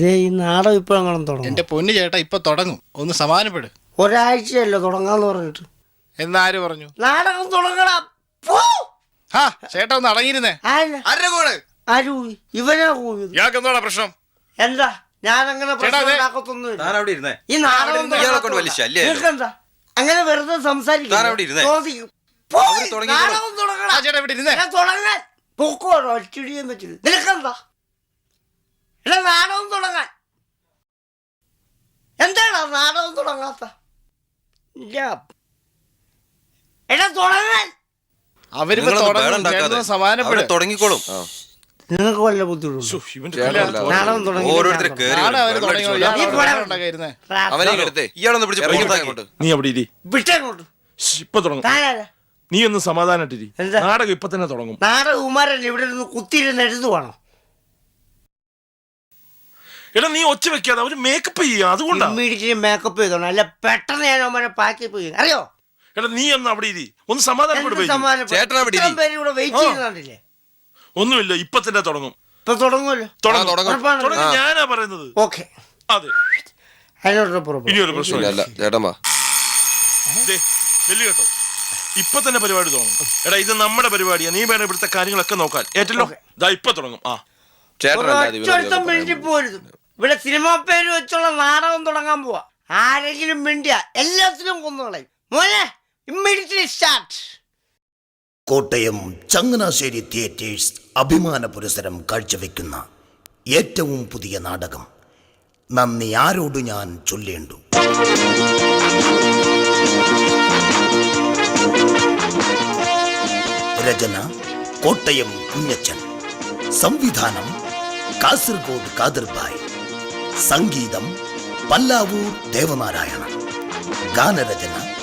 ദേ ഈ നാടകം അങ്ങനെ തുടങ്ങും. എന്റെ പൊന്നു ചേട്ടാ ഇപ്പൊ തുടങ്ങും. ഒന്ന് സമാനപ്പെട് ഒരാഴ്ചയല്ലോ തുടങ്ങാന്ന് പറഞ്ഞിട്ട്. എന്നാര് പറഞ്ഞു? നാടകം തുടങ്ങണം ഹാ ചേട്ടാ ഒന്ന് അടങ്ങിയിരുന്നേ. ആരാ? ആരുടെ കൂടെ? ആര് ഇവനാ ഇയാൾക്ക് എന്താണ് പ്രശ്നം? എന്താ? ഞാൻ അങ്ങനെ ചേട്ടാ, അതെ. താൻ അവിടെ ഇരുന്നേ. ഈ നാടകം ഇയാളെ കൊണ്ട് വലിയ ശല്യമായിരുന്നു. നിനക്കെന്താ? അങ്ങനെ വെറുതെ സംസാരിക്കും താൻ അവിടെ ഇരുന്നേ. അവർ തുടങ്ങിക്കോളും. ആ ചേട്ടാ ഇവിടെ ഇരുന്നേ. തുടങ്ങാൻ. പൊക്കോടോ ഒറ്റടിയും വെച്ചിട്ട് നിനക്കെന്താ? എടാ നാടകം തുടങ്ങാൻ. എന്താണ് നാടകം തുടങ്ങാത്ത? ഇല്ല. എടാ തുടങ്ങാൻ. അവരിപ്പോ തുടങ്ങും. തുടങ്ങിക്കോളും. വല്ല ബുദ്ധിമുട്ടുണ്ടോ? നീ പോടാ. അവനെ എടുത്തേ ഇയാളൊന്ന് പിടിച്ച് പുറത്താക്കി നീ അവിടെ ഇരി. വിട്ടേങ്ങോട്ട്. ശ്ശ്, ഇപ്പൊ തുടങ്ങും. നീ ഒന്ന് സമാധാനായിട്ടിരി? നാടകം ഇപ്പൊ തന്നെ തുടങ്ങും. നാടകം കുമാരൻ ഇവിടെ നിന്ന് കുത്തിയിരുന്ന് എഴുതുവാണോ? എടാ നീ ഒച്ച വെക്കാതെ അവർ മേക്കപ്പ് ചെയ്യാ അതുകൊണ്ടാണ് ഇമ്മീഡിയറ്റ്ലി മേക്കപ്പ് ചെയ്തോണം അല്ല പെട്ടെന്ന് ഞാൻ അവനെ പാക്കി പോയി. അറിയോ? എടാ നീ ഒന്ന് അവിടെ ഇരി. ഒന്ന് എന്ത്. സമാധാനപ്പെട്ട്? ചേട്ടൻ അവിടെ ഇത്രയും ഇരി. പേര് ഇവിടെ വെയിറ്റ് ആ. ചെയ്യുന്നുണ്ടല്ലേ ഒന്നുമില്ല ഇപ്പൊ തന്നെ തുടങ്ങും. ഇപ്പൊ തുടങ്ങുമല്ലോ? തുടങ്ങും. തുടങ്ങും. ഉറപ്പാണല്ലോ? തുടങ്ങി. ഞാനാ പറയുന്നത്. ഓക്കെ. അതെ. അതിനോട് ഇനി ഒരു പ്രശ്നമില്ല. അല്ല ചേട്ടൻ വാ. ദേ, കേട്ടോ. ഇപ്പൊ തന്നെ പരിപാടി തുടങ്ങും. എടാ ഇത് നമ്മുടെ പരിപാടിയാ. നീ വേണം ഇവിടുത്തെ കാര്യങ്ങളൊക്കെ നോക്കാൻ. ഏറ്റല്ലോ? ദാ ഇപ്പൊ തുടങ്ങും. ആ. ചേട്ടൻ അല്ലാതെ ഇവനോട് പോരുത്. ഇവിടെ സിനിമാ പേര് വെച്ചുള്ള നാടകം തുടങ്ങാൻ പോവാ. ആരെങ്കിലും മിണ്ടിയ എല്ലാത്തിനും കൊന്നുകളയും മോനെ immediately start Kottayam Changanassery theatres അഭിമാന പുരസരം കാഴ്ചവെക്കുന്ന ഏറ്റവും പുതിയ നാടകം. നന്ദി ആരോട് ഞാൻ ചൊല്ലേണ്ടു? രചന കോട്ടയം കുഞ്ഞച്ചൻ. സംവിധാനം കാസർഗോഡ് കാതിർബായ് സംഗീതം പല്ലാവൂർ ദേവനാരായണ. ഗാനരചന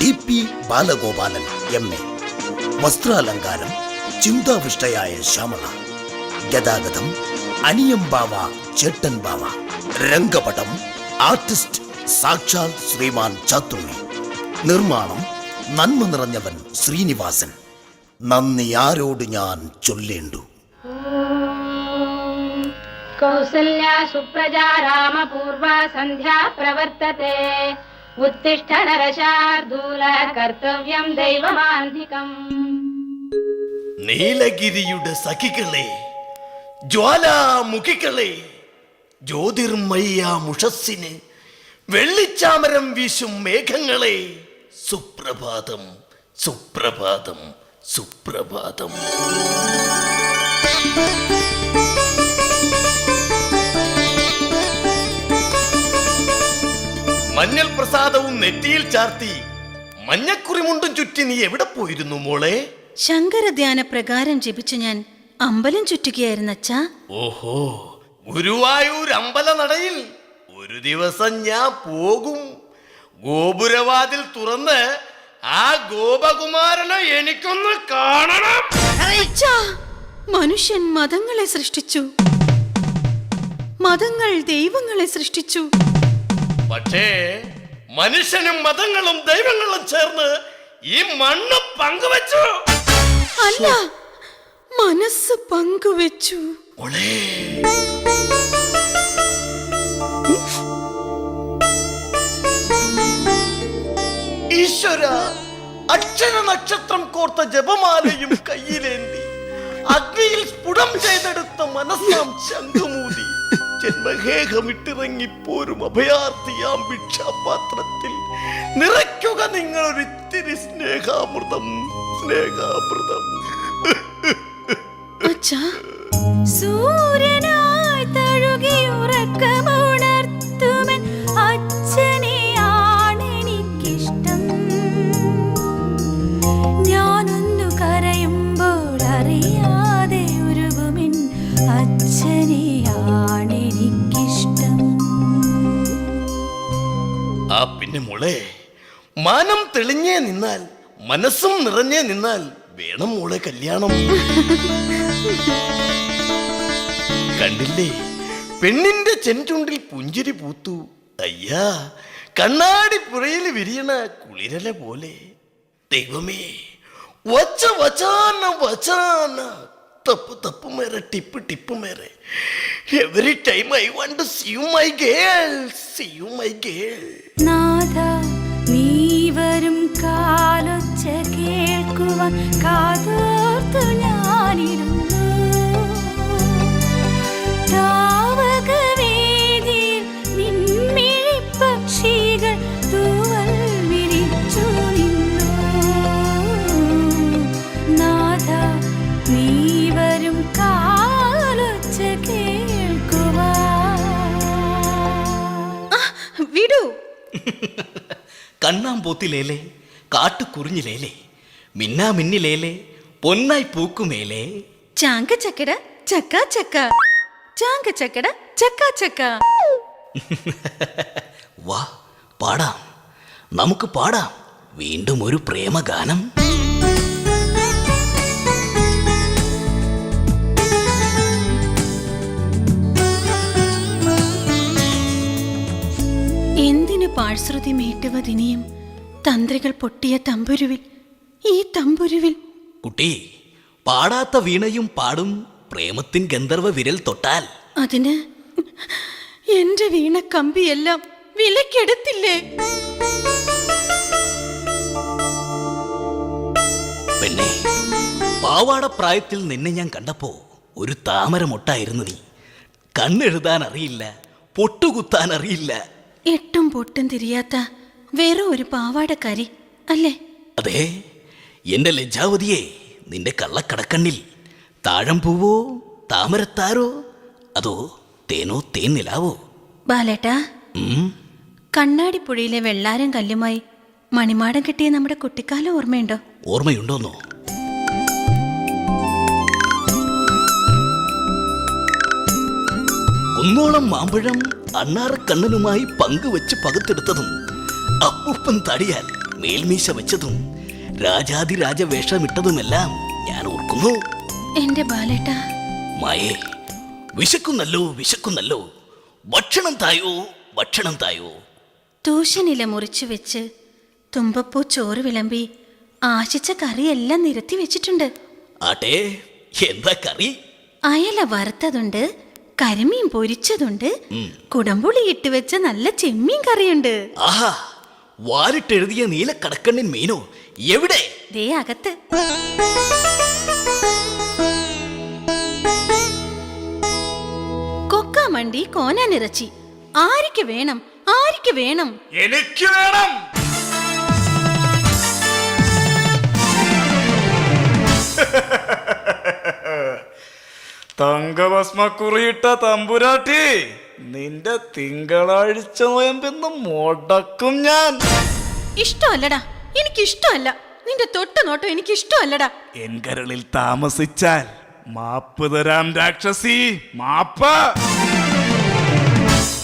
T P Balagopalan M A. വസ്ത്രാലങ്കാരം ചിന്താവിഷ്ടയായ ശ്യാമള. ഗതാഗതം അനിയം ബാവ ചേട്ടൻ ബാവ രംഗപടം ആർട്ടിസ്റ്റ് സാക്ഷാൽ ശ്രീമാൻ ചാത്തുണ്ണി. നിർമ്മാണം നന്മ നിറഞ്ഞവൻ ശ്രീനിവാസൻ. നന്ദി ആരോട് ഞാൻ ചൊല്ലേണ്ടു. कौसल्या सुप्रजा रामपूर्वा सन्ध्या प्रवर्तते उत्तिष्ठ नरशार्दूल कर्तव्यं दैवमान्धिकम् നീലഗിരിയുടെ സഖികളെ ജ്വാലാമുഖികളെ ജ്യോതിർമയ്യ മുഷസ്സിന് വെള്ളിച്ചാമരം വീശും മേഘങ്ങളെ സുപ്രഭാതം സുപ്രഭാതം സുപ്രഭാതം മഞ്ഞൾ പ്രസാദവും നെറ്റിയിൽ ചാർത്തി മഞ്ഞക്കുറിമുണ്ടും ചുറ്റി നീ എവിടെ പോയിരുന്നു മോളെ? ശങ്കരധ്യാന പ്രകാരം ജപിച്ചു ഞാൻ അമ്പലം ചുറ്റുകയായിരുന്നു അച്ഛാ. ഓഹോ ഗുരുവായൂർ അമ്പല നടയിൽ ഒരു ദിവസം ഞാൻ പോകും. ഗോപുരവാതിൽ തുറന്ന് ആ ഗോപകുമാരനെ എനിക്കൊന്ന് കാണണം. മനുഷ്യൻ മതങ്ങളെ സൃഷ്ടിച്ചു. മതങ്ങൾ ദൈവങ്ങളെ സൃഷ്ടിച്ചു. പക്ഷേ മനുഷ്യനും മതങ്ങളും ദൈവങ്ങളും ചേർന്ന് ഈ മണ്ണ് പങ്കുവെച്ചു. അല്ല മനസ്സ് പങ്കുവെച്ചു. ഈശ്വര അക്ഷര നക്ഷത്രം കോർത്ത ജപമാലയും കയ്യിലേന്തി. അഗ്നിയിൽ സ്ഫുടം ചെയ്തെടുത്ത മനസ്സാം ശംഖുമൂതി. ജന്മഹേഹമിട്ടിറങ്ങിപ്പോരും അഭയാർത്ഥിയാം ഭിക്ഷാപാത്രത്തിൽ. നിറയ്ക്കുക നിങ്ങൾ ഒരിത്തിരി സ്നേഹാമൃതം സ്നേഹാമൃതം. അച്ഛാ പിന്നെ മോളെ മാനം തെളിഞ്ഞേ നിന്നാൽ മനസ്സും നിറഞ്ഞേ നിന്നാൽ വേണം മോളെ കല്യാണം. കണ്ടില്ലേ പെണ്ണിന്റെ ചെഞ്ചുണ്ടിൽ പുഞ്ചിരി പൂത്തു. അയ്യാ കണ്ണാടി പുഴയിൽ വിരിയണ കുളിരല പോലെ. ദൈവമേ വച്ച വച്ചാന വച്ചാന തപ്പ് തപ്പ് മേരെ ടിപ്പ് ടിപ്പ് മേരെ every time I want to see you my girl see you my girl നാഥ നീ വരും കാലൊച്ച കേൾക്കുവാൻ കാതോർത്തു ഞാനിരുന്നു. കണ്ണാമ്പൂത്തിലേലെ കാട്ടുകുറിഞ്ഞിലേലേ മിന്നാ മിന്നിലേലേ പൊന്നായി പൂക്കുമേലേ. ചാങ്ക ചക്കട ചക്ക ചക്ക. ചാങ്ക ചക്കട ചക്ക ചക്ക. വാ പാടാം. നമുക്ക് പാടാം. വീണ്ടും ഒരു പ്രേമഗാനം. എന്തിന് പാഴ്ശ്രുതി മീട്ടുവതിനിയും തന്ത്രികൾ പൊട്ടിയ തമ്പുരുവിൽ. ഈ തമ്പുരുവിൽ. കുട്ടി പാടാത്ത വീണയും പാടും പ്രേമത്തിൻ ഗന്ധർവ വിരൽ തൊട്ടാൽ. അതിന് എന്റെ വീണ കമ്പിയെല്ലാം വിലക്കെടുത്തില്ലേ? പെണ്ണെ പാവാട പ്രായത്തിൽ നിന്നെ ഞാൻ കണ്ടപ്പോ ഒരു താമര മൊട്ടായിരുന്നു നീ. കണ്ണെഴുതാൻ അറിയില്ല പൊട്ടുകുത്താൻ അറിയില്ല. എട്ടും പൊട്ടും തിരിയാത്ത വേറെ ഒരു പാവാടക്കാരി അല്ലേ? അതെ. എന്റെ ലജ്ജാവതിയെ നിന്റെ കള്ളക്കടക്കണ്ണിൽ താഴം പൂവോ താമരത്താരോ അതോ തേനോ തേൻ നിലാവോ ബാലേട്ടാ കണ്ണാടി കണ്ണാടിപ്പുഴയിലെ വെള്ളാരം കല്ലുമായി മണിമാടം കിട്ടിയ നമ്മുടെ കുട്ടിക്കാലം ഓർമ്മയുണ്ടോ? ഓർമ്മയുണ്ടോന്നോ? ഒന്നോളം മാമ്പഴം അണ്ണാറക്കണ്ണനുമായി പങ്കുവെച്ച് പകുത്തെടുത്തതും അപ്പൂപ്പൻ തടിയാൽ മേൽമീശ വെച്ചതും രാജാതിരാജ വേഷമിട്ടതുമെല്ലാം ഞാൻ ഓർക്കുന്നു. എന്റെ ബാലേട്ട. മായേ വിശക്കുന്നല്ലോ വിശക്കുന്നല്ലോ. ഭക്ഷണം തായോ ഭക്ഷണം തായോ. തൂശനില മുറിച്ചു വെച്ച് തുമ്പപ്പൂ ചോറ് വിളമ്പി ആശിച്ച കറിയെല്ലാം നിരത്തി വെച്ചിട്ടുണ്ട്. ആട്ടെ എന്താ കറി? അയല വറുത്തതുണ്ട് കരിമീൻ പൊരിച്ചതുണ്ട് കുടംപുളി ഇട്ടുവെച്ച നല്ല ചെമ്മീൻ കറിയുണ്ട്. ആഹാ വാലിട്ടെഴുതിയ നീലക്കടക്കണ്ണിൻ മീനോ എവിടെ? ദേ അകത്ത്. കൊക്കാമണ്ടി കോനാനിറച്ചി ആരിക്ക് വേണം? ആരിക്ക് വേണം? എനിക്ക് വേണം. തങ്കഭസ്മക്കുറിയിട്ട തമ്പുരാട്ടി. നിന്റെ തിങ്കളാഴ്ച നോയമ്പെന്ന് മുടക്കും ഞാൻ. ഇഷ്ടമല്ലടാ. എനിക്ക് ഇഷ്ടമല്ല നിന്റെ തൊട്ട് നോട്ടം എനിക്ക് ഇഷ്ടമല്ലടാ എൻകരളിൽ താമസിച്ചാൽ മാപ്പ് തരാം രാക്ഷസി മാപ്പ്.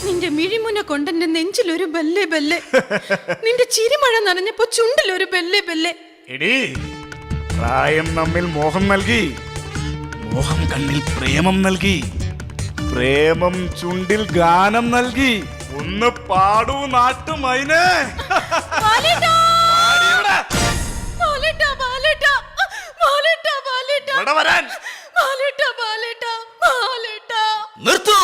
നിന്റെ മിഴിമുന കൊണ്ടെന്റെ നെഞ്ചിലൊരു ബല്ലേ ബല്ലേ. നിന്റെ ചിരിമഴ നനഞ്ഞപ്പോ ചുണ്ടിലൊരു ബല്ലേ ബല്ലേ. എടി പ്രായം നമ്മിൽ മോഹം നൽകി മോഹം കണ്ണിൽ പ്രേമം നൽകി പ്രേമം ചുണ്ടിൽ ഗാനം നൽകി. ഒന്ന് പാടൂ നാട്ടുമൈനേ! നിർത്തൂ.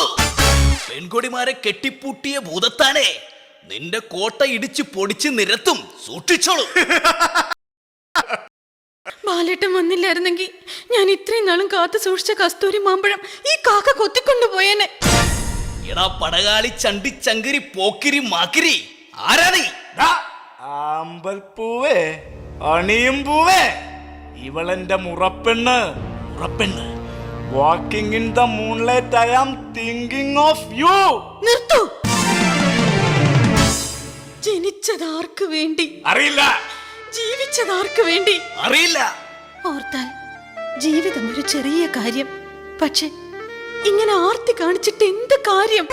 പെൺകൊടിമാരെ കെട്ടിപ്പൂട്ടിയ ഭൂതത്താനെ നിന്റെ കോട്ട ഇടിച്ച് പൊടിച്ച് നിരത്തും സൂക്ഷിച്ചോളൂ. ബാലേട്ടൻ വന്നില്ലായിരുന്നെങ്കിൽ ഞാൻ ഇത്രയും നാളും കാത്തു സൂക്ഷിച്ച കസ്തൂരി മാമ്പഴം ഈ കാക്ക കൊത്തിക്കൊണ്ടുപോയേനെ. എടാ പടകാളി ചണ്ടി ചങ്കരി പോക്കിരി മാക്കിരി. ആരാ നീ? ആമ്പൽപ്പൂവേ അണിയും പൂവേ ഇവളെന്റെ മുറപ്പെണ്ണ്. മുറപ്പെണ്ണ്. Walking in the moonlight I am thinking of you നിർത്തു. ജനിച്ചതാർക്ക് വേണ്ടി? അറിയില്ല. ജീവിച്ചതാർക്ക് വേണ്ടി അറിയില്ല. ഓർത്താൽ ജീവിതം ഒരു ചെറിയ കാര്യം. പക്ഷെ ഇങ്ങനെ ആർത്തി കാണിച്ചിട്ട് എന്ത് കാര്യം?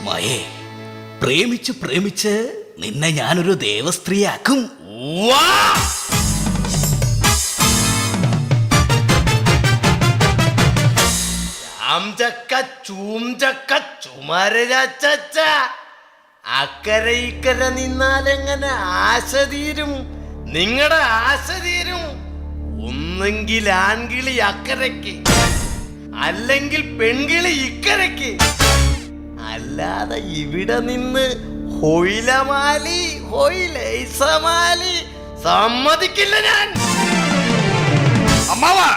മയേ പ്രേമിച്ച് പ്രേമിച്ച് നിന്നെ ഞാനൊരു ദേവസ്ത്രീയാക്കും! ചക്ക ചൂംചക്ക ചുമരച്ച അക്കരെ നിന്നാൽ നിന്നാലെങ്ങനെ ആശ തീരും നിങ്ങളുടെ ആശ തീരും ഒന്നെങ്കിൽ ആൺകിളി അക്കരയ്ക്ക് അല്ലെങ്കിൽ പെൺകിളി ഇക്കരയ്ക്ക്. അല്ലാതെ ഇവിടെ നിന്ന് ഹൊയിലമാലി ഹൊയിലൈസമാലി സമ്മതിക്കില്ല ഞാൻ. അമ്മാവാ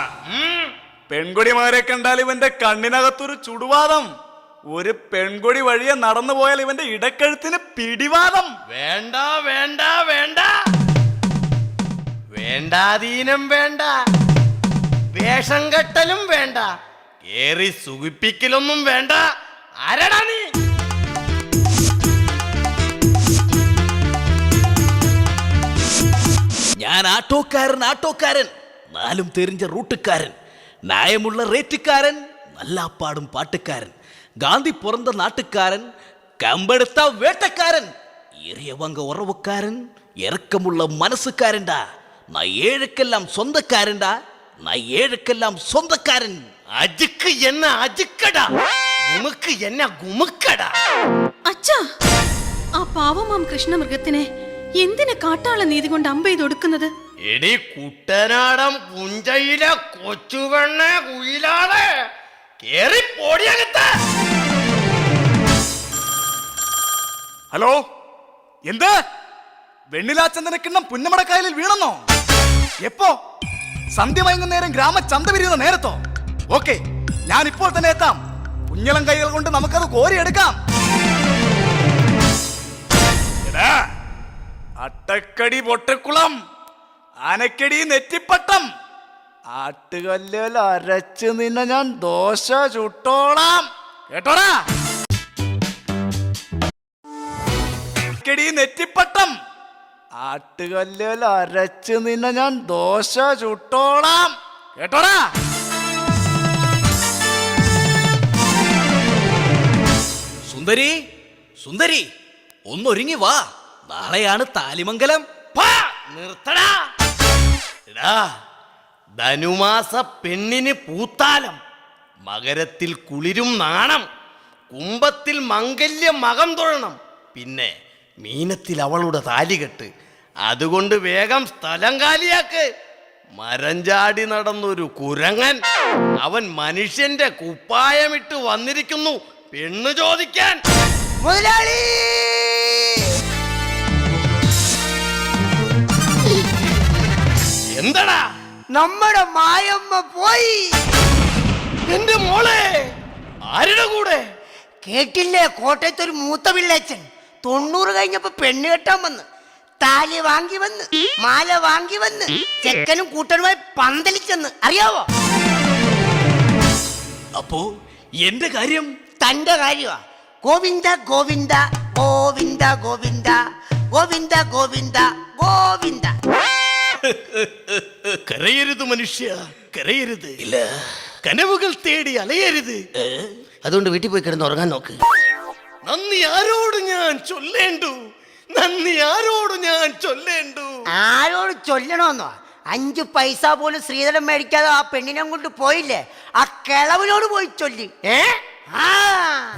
പെൺകുടിമാരെ കണ്ടാൽ ഇവന്റെ കണ്ണിനകത്തൊരു ചുടുവാദം. ഒരു പെൺകുടി വഴിയെ നടന്നു പോയാൽ ഇവന്റെ ഇടക്കഴുത്തിന് പിടിവാദം. വേണ്ട വേണ്ട വേണ്ട. വേണ്ടാതീനം വേണ്ട. വേഷം കെട്ടലും വേണ്ട. ഏറി സുഖിപ്പിക്കലൊന്നും വേണ്ട. ആരടാ നീ. ഞാൻ ആട്ടോക്കാരൻ ആട്ടോക്കാരൻ. നാലും തെരിഞ്ഞ റൂട്ടുകാരൻ ന്യായമുള്ള റേറ്റുകാരൻ നല്ലാപ്പാടും പാട്ടുകാരൻ காந்தி பிறந்த நாட்டுக்காரன் கம்பெடுத்தா வேட்டக்காரன். எரியவங்க உறவுக்காரன் இறக்கமுள்ள மனசுக்காரன்டா. நான் ஏழுக்கெல்லாம் சொந்தக்காரன்டா. நான் ஏழுக்கெல்லாம் சொந்தக்காரன். அதுக்கு என்ன அதுக்கடா உமக்கு என்ன குமுக்கடா? അച്ഛാ ആ പാവമാം കൃഷ്ണമൃഗത്തിനെ എന്തിന് കാട്ടാള നീതി കൊണ്ട് അമ്പെയ്ത് ഒടുക്കുന്നത് എടി കുട്ടനാടൻ പുഞ്ചയിലെ കൊച്ചുകണ്ണ കുയിലാളെ കേറി ഹലോ? എന്ത്? വെണ്ണിലാച്ചന്തനക്കിണ്ണം പുന്നമടക്കായലിൽ വീണെന്നോ? എപ്പോ? സന്ധ്യ വൈകുന്നേരം ഗ്രാമ ചന്ത വിരിയുന്ന നേരത്തോ? ഓക്കെ ഞാൻ ഇപ്പോൾ തന്നെ എത്താം. കുഞ്ഞളം കൈകൾ കൊണ്ട് നമുക്കത് കോരിയെടുക്കാം. അട്ടക്കടി പൊട്ടക്കുളം ആനക്കടി നെറ്റിപ്പട്ടം. ആട്ടുകല്ലിൽ അരച്ച് നിന്നെ ഞാൻ ദോശ ചുട്ടോളാം. കേട്ടോടാ? കെടി നെറ്റിപ്പട്ടം. ആട്ടുകല്ലിൽ അരച്ച് നിന്നെ ഞാൻ ദോശ ചുട്ടോളാം. കേട്ടോടാ? സുന്ദരി സുന്ദരി ഒന്നൊരുങ്ങി വാ. നാളെയാണ് താലിമംഗലം. നിർത്തടാ. എടാ ധനുമാസ പെണ്ണിന് പൂത്താലം മകരത്തിൽ കുളിരും നാണം കുംഭത്തിൽ മംഗല്യ മകം തൊഴണം പിന്നെ മീനത്തിൽ അവളുടെ താലികെട്ട് അതുകൊണ്ട് വേഗം സ്ഥലം കാലിയാക്ക്. മരഞ്ചാടി നടന്നൊരു കുരങ്ങൻ അവൻ മനുഷ്യന്റെ കുപ്പായമിട്ട് വന്നിരിക്കുന്നു പെണ്ണ് ചോദിക്കാൻ. മുതലാളി! എന്തടാ? നമ്മുടെ മായമ്മ പോയി. എന്റെ മോളെ ആരുടെ കൂടെ? കേട്ടില്ലേ കോട്ടയത്ത് ഒരു മൂത്ത പിള്ളേച്ചൻ. തൊണ്ണൂറ് കഴിഞ്ഞപ്പോ പെണ്ണ് കെട്ടാൻ വന്ന്. താലി വാങ്ങി വന്ന് മാല വാങ്ങി വന്ന് ചെക്കനും കൂട്ടനുമായി പന്തലിച്ചെന്ന്. അറിയാവോ? അപ്പോ എന്റെ കാര്യം? തന്റെ കാര്യമാ ഗോവിന്ദ ഗോവിന്ദ ഗോവിന്ദ ഗോവിന്ദ ഗോവിന്ദ ഗോവിന്ദ ഗോവിന്ദ. കരയരുത് മനുഷ്യ കരയരുത്. ഇല്ല. കനവുകൾ തേടി അലയരുത്. അതുകൊണ്ട് വീട്ടിൽ പോയി കിടന്ന് ഉറങ്ങാൻ നോക്ക്. നന്ദി ആരോട് ഞാൻ ചൊല്ലേണ്ടു? നന്ദി ആരോട് ഞാൻ ചൊല്ലേണ്ടു? ആരോട് ചൊല്ലണമെന്നോ അഞ്ചു പൈസ പോലും ശ്രീധരം മേടിക്കാതെ ആ പെണ്ണിനെ കൊണ്ട് പോയില്ലേ? ആ കിളവിനോട് പോയി ചൊല്ലി. ഏ? ആ.